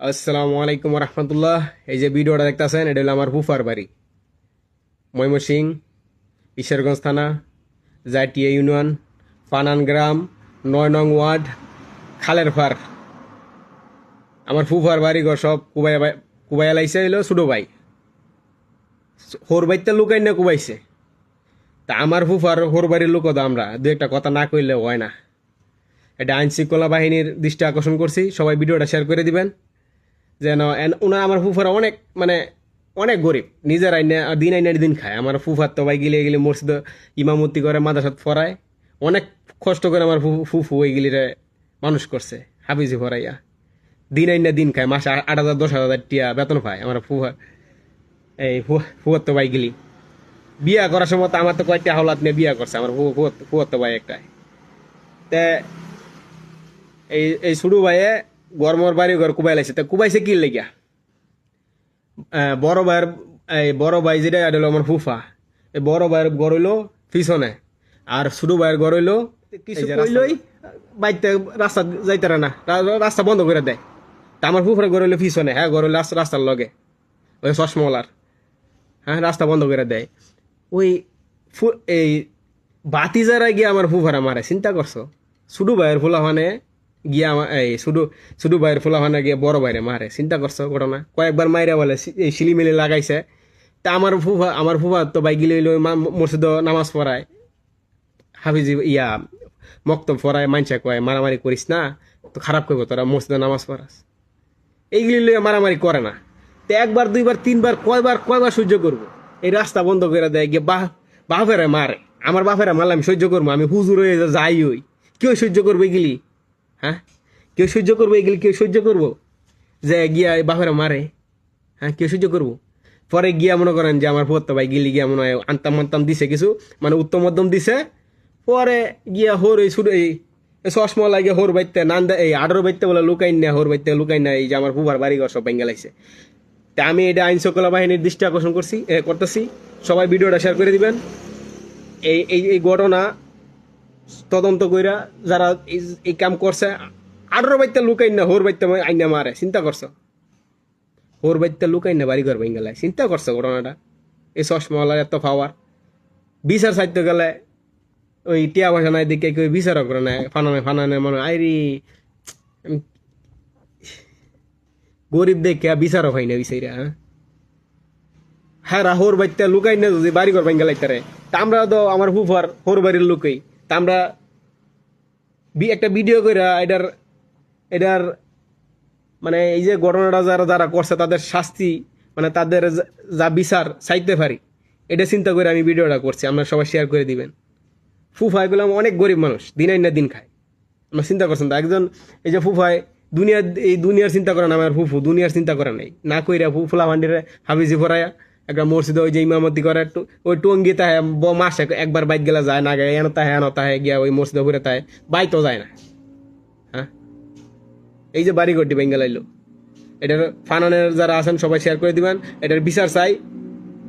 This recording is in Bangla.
আসসালামু আলাইকুম রহমতুল্লাহ এই যে ভিডিওটা দেখতেছেন, এটা হলো আমার ফুফার বাড়ি। ময়মনসিং ঈশ্বরগঞ্জ থানা জাটিয়া ইউনিয়ন, পানান গ্রাম, নয় নং ওয়ার্ড খালের ফার আমার ফুফার বাড়ি ঘর সব কুবাই কুবাই লাইছে হইল ছোটো ভাই। হোর বাইতে লুকাই না কুবাইছে। তা আমার ফুফার হোর বাড়ির লোক তো আমরা, দু একটা কথা না কইলে হয় না। এটা আইন শৃঙ্খলা বাহিনীর দৃষ্টি আকর্ষণ করছি, সবাই ভিডিওটা শেয়ার করে দিবেন। যেন ওনার আমার ফুফারা অনেক মানে অনেক গরিব। নিজের আইনে দিন আইনে দিন খায়। আমার ফুফার তো ভাই গিলে গেলে মসজিদ ইমামতি করে মাদাসাত ফরায় অনেক কষ্ট করে আমার ফুফু ওইগুলিরে মানুষ করছে, হাফিজি ফরাইয়া দিন আইনে দিন খায়, মাসে আট হাজার, দশ হাজার টিয়া বেতন পায় আমার ফুফা এই ফুয়ার তো ভাই গিলি। বিয়া করার সময় তো আমার তো কয়েকটা হাওলাত নিয়ে বিয়া করছে আমার ফুয়ার তো ভাই একটাই। তে, এই এই শুরু ভাইয়ে গরমর বাড়ি ঘর কুবাই লাইছে তা কুবাইছে কি লেগিয়া? বড় ভাইয়ের এই বড় ভাই যেটা এটা হলো আমার ফুফা। এই বড় ভাইয়ের ঘর হইল পিছনে। আর ছোট ভাইয়ের ঘর হইল কিছু কইলই বাইতে রাস্তা যাইতে না রাস্তা বন্ধ করে দেয়। তা আমার ফুফার ঘর হইল পিছনে হ্যাঁ ঘর হইল রাস্তার লগে। ওই চশমলার হ্যাঁ রাস্তা বন্ধ করে দেয়। ওই এই বাতি যারা গিয়ে আমার ফুফারা মারে চিন্তা করছ? শুধু ভাইয়ের ফুলাফানে গিয়ে আমার এই শুধু শুধু ভাইয়ের ফুলাফানে গিয়ে বড় ভাইরে মারে। চিন্তা করছ ঘটনা? কয়েকবার মাইরা বলে এই শিলিমিলি লাগাইছে। তা আমার ফুফা আমার ফুফা তো বাইক গিলে হইল মসজিদ নামাজ পড়ায়। হাফিজি ইয়া মক্তব পড়ায় মানসা কয়, মারামারি করিস না, তো খারাপ করব তোরা, মসজিদে নামাজ পড়াস। এইগুলি লইয়া মারামারি করে না। তো একবার, দুইবার, তিনবার, কয়বার কয়বার সহ্য করব? এই রাস্তা বন্ধ করে দেয়, গিয়ে বাহ বাপেরা মারে। আমার বাপেরা মারলে আমি সহ্য করব, আমি হুজুর হয়ে যাই ওই। কেউ সহ্য করব এগুলি হ্যাঁ? কেউ সহ্য করব এগুলি কেউ সহ্য করব? যে গিয়া বাপেরা মারে। হ্যাঁ কেউ সহ্য করব? পরে গিয়া মনে করেন যে আমার পত্তা ভাই গিলি গিয়া মনে হয় আনতাম মানতাম দিছে কিছু মানে উত্তম মধ্যম দিছে। পরে গিয়া হোর এই শুরু এই চশমা লাগে হোর বাইতে নান্দা এই আডর বাইতে বলে লুকাই না হোর বাইতে লুকাই না এই যে আমার ফুবার বাড়ি ঘর সব ভেঙে লাগছে। তা আমি এটা আইন শৃঙ্খলা বাহিনীর দৃষ্টি আকর্ষণ করছি করতেছি। সবাই ভিডিওটা শেয়ার করে দিবেন। এই এই ঘটনা তদন্ত কইরা যারা এই- কাম করছে আডর বাইতে লুকাই না হোর বাইতে আইনা মারে, চিন্তা করছ? হোর বাইতে লুকাই না বাড়ি ঘর ভেঙে লাগে চিন্তা করছ ঘটনাটা? এই চশমাওয়ালার এত পাওয়ার বিচার সাহিত্য গেলে ওই টিয়া পয়সা নাই দিকে কেউ বিচারও করে না ফানানে ফানানে মনে আইরি গরিব দেখে বিচারও হয় না বিচাইরা হ্যাঁ? হ্যাঁ হোর বাইতে লুকাই না যদি বাড়ি ঘর ভেঙে লাগতে রে তা আমরা তো আমার ফুফার হোর বাড়ির লুকাই। তা আমরা একটা ভিডিও কইরা এটার এটার মানে এই যে ঘটনাটা যারা যারা করছে, তাদের শাস্তি মানে তাদের যা- বিচার চাইতে পারি, এটা চিন্তা করে আমি ভিডিওটা করছি। আপনারা সবাই শেয়ার করে দিবেন। ফুফা, এগুলো অনেক গরিব মানুষ, দিন না দিন খায়। আমরা চিন্তা করছেন তো? একজন, এই যে ফুফায় দুনিয়ার এই দুনিয়ার চিন্তা করে না আমার ফুফু, দুনিয়ার চিন্তা করে নাই। না কইরা ফু ফুলা ভান্ডিরে হাফিজি ফরায়া একটা মসজিদে ওই যে ইমামতি করে একটু, ওই টঙ্গি তাহে মাসে একবার বাইক গেলে যায় না গায়ে এনতা তাহে এন তাহে, গিয়া ওই মসজিদে ঘুরে তাহে তো যায় না। হ্যাঁ? এই যে বাড়ি ঘরটি বেঙ্গালাইলো এটার ফাননের যারা আছেন সবাই শেয়ার করে দিবেন। এটার বিচার চাই।